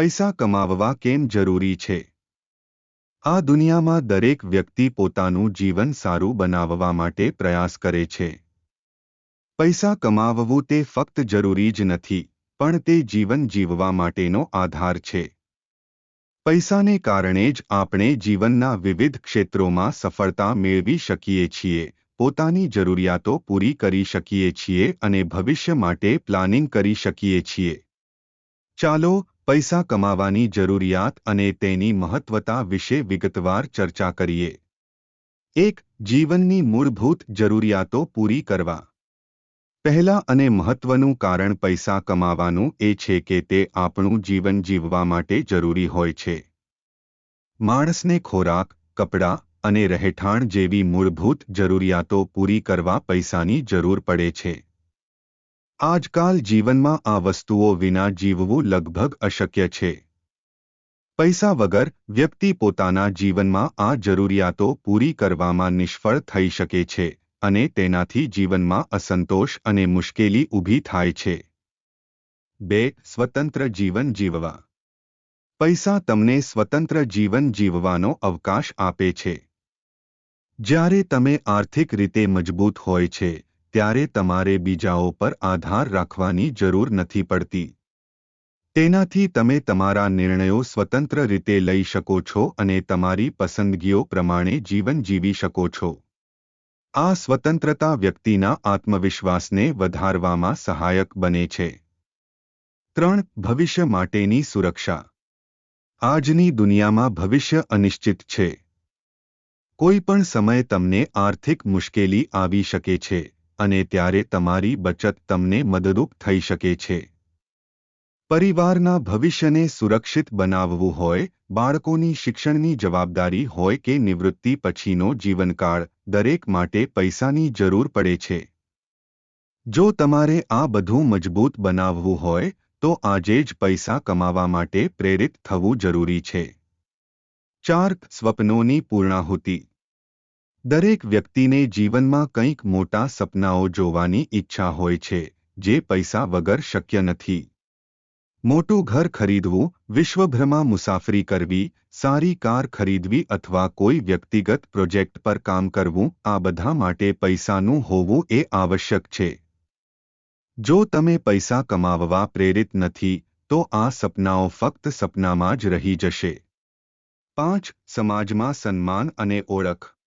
પૈસા કમાવવા કેમ જરૂરી છે? આ દુનિયામાં દરેક વ્યક્તિ પોતાનું જીવન સારું બનાવવા માટે પ્રયાસ કરે છે. પૈસા કમાવવું તે ફક્ત જરૂરી જ નથી, પણ તે જીવન જીવવા માટેનો આધાર છે. પૈસાને કારણે જ આપણે જીવનના વિવિધ ક્ષેત્રોમાં સફળતા મેળવી શકીએ છીએ, પોતાની જરૂરિયાતો પૂરી કરી શકીએ છીએ અને ભવિષ્ય માટે પ્લાનિંગ કરી શકીએ છીએ. ચાલો પૈસા કમાવાની જરૂરિયાત અને તેની મહત્વતા વિશે વિગતવાર ચર્ચા કરીએ. એક, જીવનની મૂળભૂત જરૂરિયાતો પૂરી કરવા. પહેલા અને મહત્વનું કારણ પૈસા કમાવાનું એ છે કે તે આપણું જીવન જીવવા માટે જરૂરી હોય છે. માણસને ખોરાક, કપડાં અને રહેઠાણ જેવી મૂળભૂત જરૂરિયાતો પૂરી કરવા પૈસાની જરૂર પડે છે. આજકાલ જીવનમાં આ વસ્તુઓ વિના જીવવું લગભગ અશક્ય છે. પૈસા વગર વ્યક્તિ પોતાના જીવનમાં આ જરૂરિયાતો પૂરી કરવામાં નિષ્ફળ થઈ શકે છે અને તેનાથી જીવનમાં અસંતોષ અને મુશ્કેલી ઊભી થાય છે. બે, સ્વતંત્ર જીવન જીવવા. પૈસા તમને સ્વતંત્ર જીવન જીવવાનો અવકાશ આપે છે. જ્યારે તમે આર્થિક રીતે મજબૂત હોય છે ત્યારે તમારે બીજાઓ પર આધાર રાખવાની જરૂર નથી પડતી. તેનાથી તમે તમારા નિર્ણયો સ્વતંત્ર રીતે લઈ શકો છો અને તમારી પસંદગીઓ પ્રમાણે જીવન જીવી શકો છો. આ સ્વતંત્રતા વ્યક્તિના આત્મવિશ્વાસને વધારવામાં સહાયક બને છે. ત્રણ, ભવિષ્ય માટેની સુરક્ષા. આજની દુનિયામાં ભવિષ્ય અનિશ્ચિત છે. કોઈ પણ સમય તમને આર્થિક મુશ્કેલી આવી શકે છે. અને ત્યારે તમારી બચત તમને મદદરૂપ થઈ શકે છે. પરિવારના ભવિષ્યને સુરક્ષિત બનાવવું હોય, બાળકોની શિક્ષણની જવાબદારી હોય કે નિવૃત્તિ પછીનો જીવનકાળ, દરેક માટે પૈસાની જરૂર પડે છે. જો તમારે આ બધું મજબૂત બનાવવું હોય, તો આજે જ પૈસા કમાવા માટે પ્રેરિત થવું જરૂરી છે. ચાર સ્વપ્નોની પૂર્ણાહુતિ દરેક વ્યક્તિને જીવનમાં કંઈક મોટા સપનાઓ જોવાની ઈચ્છા હોય છે, જે પૈસા વગર શક્ય નથી. મોટું ઘર ખરીદવું, વિશ્વભરમાં મુસાફરી કરવી, સારી કાર ખરીદવી અથવા કોઈ વ્યક્તિગત પ્રોજેક્ટ પર કામ કરવું, આ બધા માટે પૈસાનું હોવું એ આવશ્યક છે. જો તમે પૈસા કમાવવા પ્રેરિત નથી, તો આ સપનાઓ ફક્ત સપનામાં જ રહી જશે. પાંચ, સમાજમાં સન્માન અને ઓળખ.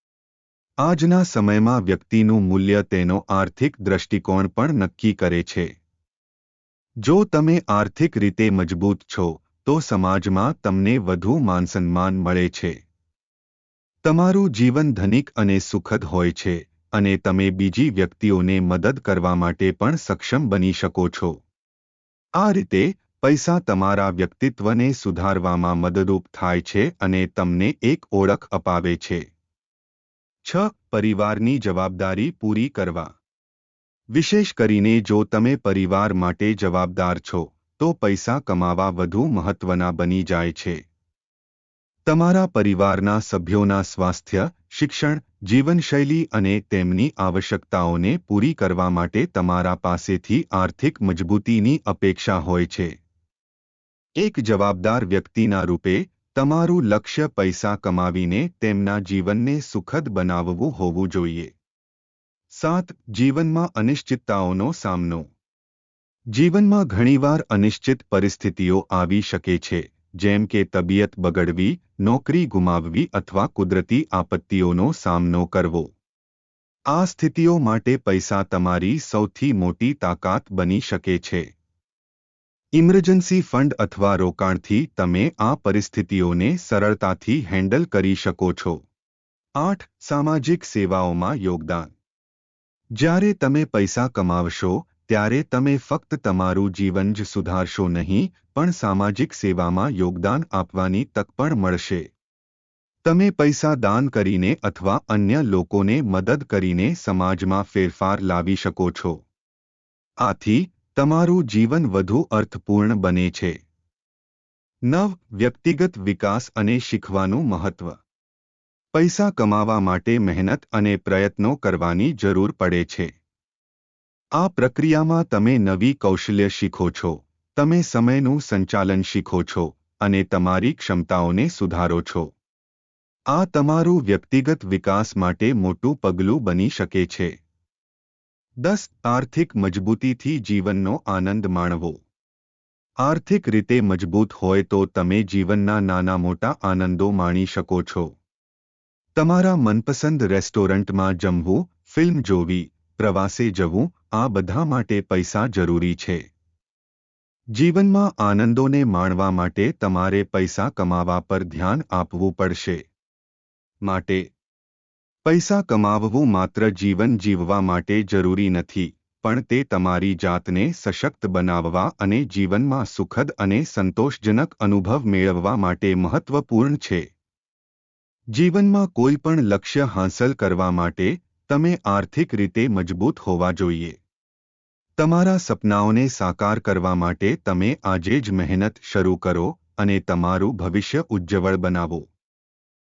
આજના સમયમાં વ્યક્તિનું મૂલ્ય તેનો આર્થિક દ્રષ્ટિકોણ પણ નક્કી કરે છે. જો તમે આર્થિક રીતે મજબૂત છો, તો સમાજમાં તમને વધુ માનસન્માન મળે છે. તમારું જીવન ધનિક અને સુખદ હોય છે, અને તમે બીજી વ્યક્તિઓને મદદ કરવા માટે પણ સક્ષમ બની શકો છો. આ રીતે, પૈસા તમારા વ્યક્તિત્વને સુધારવામાં મદદરૂપ થાય છે અને તમને એક ઓળખ અપાવે છે. છ પરિવારની જવાબદારી પૂરી કરવા. વિશેષ કરીને જો તમે પરિવાર માટે જવાબદાર છો, તો પૈસા કમાવા વધુ મહત્વના બની જાય છે. તમારા પરિવારના સભ્યોના સ્વાસ્થ્ય, શિક્ષણ, જીવનશૈલી અને તેમની આવશ્યકતાઓને પૂરી કરવા માટે તમારા પાસેથી આર્થિક મજબૂતીની અપેક્ષા હોય છે. એક જવાબદાર વ્યક્તિના રૂપે તમારું લક્ષ્ય પૈસા કમાવીને તેમના જીવનને સુખદ બનાવવું હોવું જોઈએ. સાત, જીવનમાં અનિશ્ચિતતાઓનો સામનો. જીવનમાં ઘણીવાર અનિશ્ચિત પરિસ્થિતિઓ આવી શકે છે, જેમ કે તબિયત બગડવી, નોકરી ગુમાવવી અથવા કુદરતી આપત્તિઓનો સામનો કરવો. આ સ્થિતિઓ માટે પૈસા તમારી સૌથી મોટી તાકાત બની શકે છે. ઇમરજન્સી ફંડ અથવા રોકાણથી તમે આ પરિસ્થિતિઓને સરળતાથી હેન્ડલ કરી શકો છો. આઠ, સામાજિક સેવાઓમાં યોગદાન. જ્યારે તમે પૈસા કમાવશો, ત્યારે તમે ફક્ત તમારું જીવન જ સુધારશો નહીં, પણ સામાજિક સેવામાં યોગદાન આપવાની તક પણ મળશે. તમે પૈસા દાન કરીને અથવા અન્ય લોકોને મદદ કરીને સમાજમાં ફેરફાર લાવી શકો છો. આથી તમારું જીવન વધુ અર્થપૂર્ણ બને છે. નવ, વ્યક્તિગત વિકાસ અને શીખવાનું મહત્વ. પૈસા કમાવા માટે મહેનત અને પ્રયત્નો કરવાની જરૂર પડે છે. આ પ્રક્રિયામાં તમે નવી કૌશલ્ય શીખો છો. તમે સમયનું સંચાલન શીખો છો અને તમારી ક્ષમતાઓને સુધારો છો. આ તમારું વ્યક્તિગત વિકાસ માટે મોટું પગલું બની શકે છે. દસ, આર્થિક મજબૂતીથી જીવનનો આનંદ માણવો. આર્થિક રીતે મજબૂત હોય તો તમે જીવનના નાના મોટા આનંદો માણી શકો છો. તમારા મનપસંદ રેસ્ટોરન્ટમાં જમવું, ફિલ્મ જોવી, પ્રવાસે જવું, આ બધા માટે પૈસા જરૂરી છે. જીવનમાં આનંદોને માણવા માટે તમારે પૈસા કમાવા પર ધ્યાન આપવું પડશે. માટે પૈસા કમાવવું માત્ર જીવન જીવવા માટે જરૂરી નથી, પણ તે તમારી જાતને સશક્ત બનાવવા અને જીવનમાં સુખદ અને સંતોષજનક અનુભવ મેળવવા માટે મહત્વપૂર્ણ છે. જીવનમાં કોઈ પણ લક્ષ્ય હાંસલ કરવા માટે તમે આર્થિક રીતે મજબૂત હોવા જોઈએ. તમારા સપનાઓને સાકાર કરવા માટે તમે આજે જ મહેનત શરૂ કરો અને તમારું ભવિષ્ય ઉજ્જવળ બનાવો.